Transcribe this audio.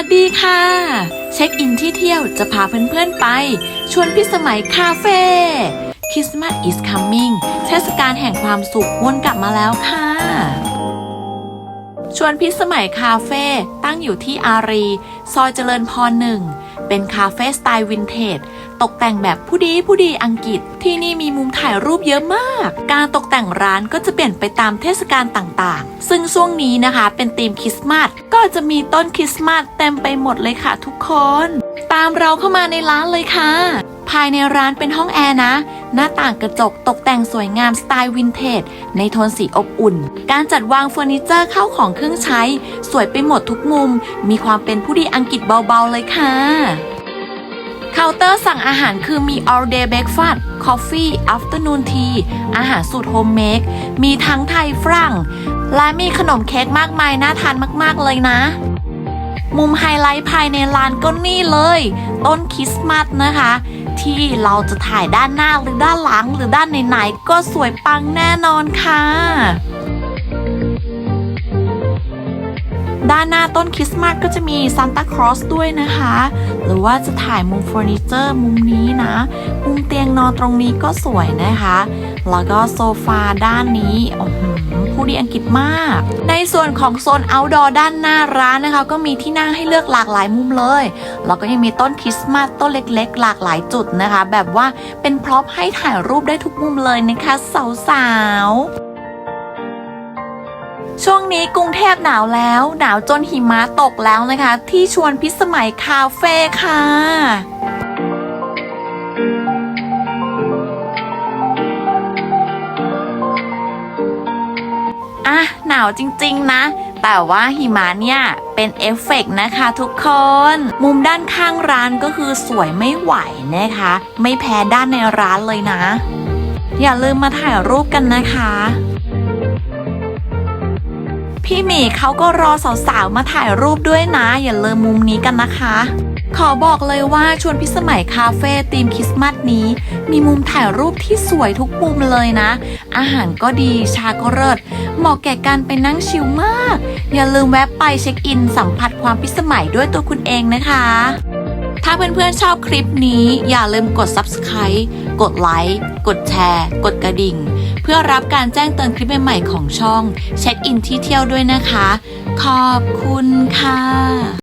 วัสดีค่ะ เช็คอินที่เที่ยวจะพาเพื่อนๆไป ชวนพิสมัยคาเฟ่ Christmas is coming เทศกาลแห่งความสุขวนกลับมาแล้วค่ะ ชวนพิสมัยคาเฟ่ตั้งอยู่ที่อารี ซอยเจริญพรหนึ่ง เป็นคาเฟ่สไตล์วินเทจ ตกแต่งแบบผู้ดีผู้ดีอังกฤษ ที่นี่มีมุมถ่ายรูปเยอะมาก การตกแต่งร้านก็จะเปลี่ยนไปตามเทศกาลต่างๆ ซึ่งช่วงนี้นะคะ เป็นธีมคริสต์มาส ก็จะมีต้นคริสต์มาสเต็มไปหมดเลยค่ะทุกคน ตามเราเข้ามาในร้านเลยค่ะ ภายในร้านเป็นห้องแอร์นะ หน้าต่างกระจกตกแต่งสวยงามสไตล์วินเทจในโทนสีอบอุ่น การจัดวางเฟอร์นิเจอร์เข้าของเครื่องใช้ สวยไปหมดทุกมุม มีความเป็นผู้ดีอังกฤษเบาๆเลยค่ะเคาน์เตอร์สั่งอาหารคือมี all day breakfast coffee afternoon tea อาหารสูตรโฮมเมดมีทั้งไทยฝรั่ง และมีขนมเค้กมากมายน่าทานมากๆเลยนะ มุมไฮไลท์ภายในร้านก็นี่เลย ต้นคริสต์มาสนะคะ ที่เราจะถ่ายด้านหน้าหรือด้านหลังหรือด้านไหนๆก็สวยปังแน่นอนค่ะด้านหน้าต้นคริสต์มาสก็จะมีซานตาครอสด้วยนะคะ หรือว่าจะถ่ายมุมเฟอร์นิเจอร์มุมนี้นะ มุมเตียงนอนตรงนี้ก็สวยนะคะ แล้วก็โซฟาด้านนี้โอ้โห ผู้ดีอังกฤษมาก ในส่วนของโซน outdoor ด้านหน้าร้านนะคะ ก็มีที่นั่งให้เลือกหลากหลายมุมเลย แล้วก็ยังมีต้นคริสต์มาสต้นเล็กๆ หลากหลายจุดนะคะ แบบว่าเป็นพร็อพให้ถ่ายรูปได้ทุกมุมเลยนะคะสาวๆช่วงนี้กรุงเทพหนาวแล้ว หนาวจนหิมะตกแล้วนะคะ ที่ชวนพิสมัยคาเฟ่ค่ะ อะหนาวจริงๆนะ แต่ว่าหิมะเนี่ยเป็นเอฟเฟกต์นะคะทุกคน มุมด้านข้างร้านก็คือสวยไม่ไหวนะคะ ไม่แพ้ด้านในร้านเลยนะ อย่าลืมมาถ่ายรูปกันนะคะ พี่หมีเขาก็รอสาวๆมาถ่ายรูปด้วยนะ อย่าลืมมุมนี้กันนะคะ ขอบอกเลยว่าชวนพิสมัยคาเฟ่ธีมคริสต์มาสนี้ มีมุมถ่ายรูปที่สวยทุกมุมเลยนะ อาหารก็ดีชาก็เลิศเหมาะแก่การไปนั่งชิลมาก อย่าลืมแวะไปเช็คอินสัมผัสความพิสมัยด้วยตัวคุณเองนะคะ ถ้าเพื่อนๆชอบคลิปนี้อย่าลืมกด subscribe กดไลค์กดแชร์ กดกระดิ่ง เพื่อรับการแจ้งเตือนคลิปใหม่ๆของช่อง เช็คอินที่เที่ยวด้วยนะคะ ขอบคุณค่ะ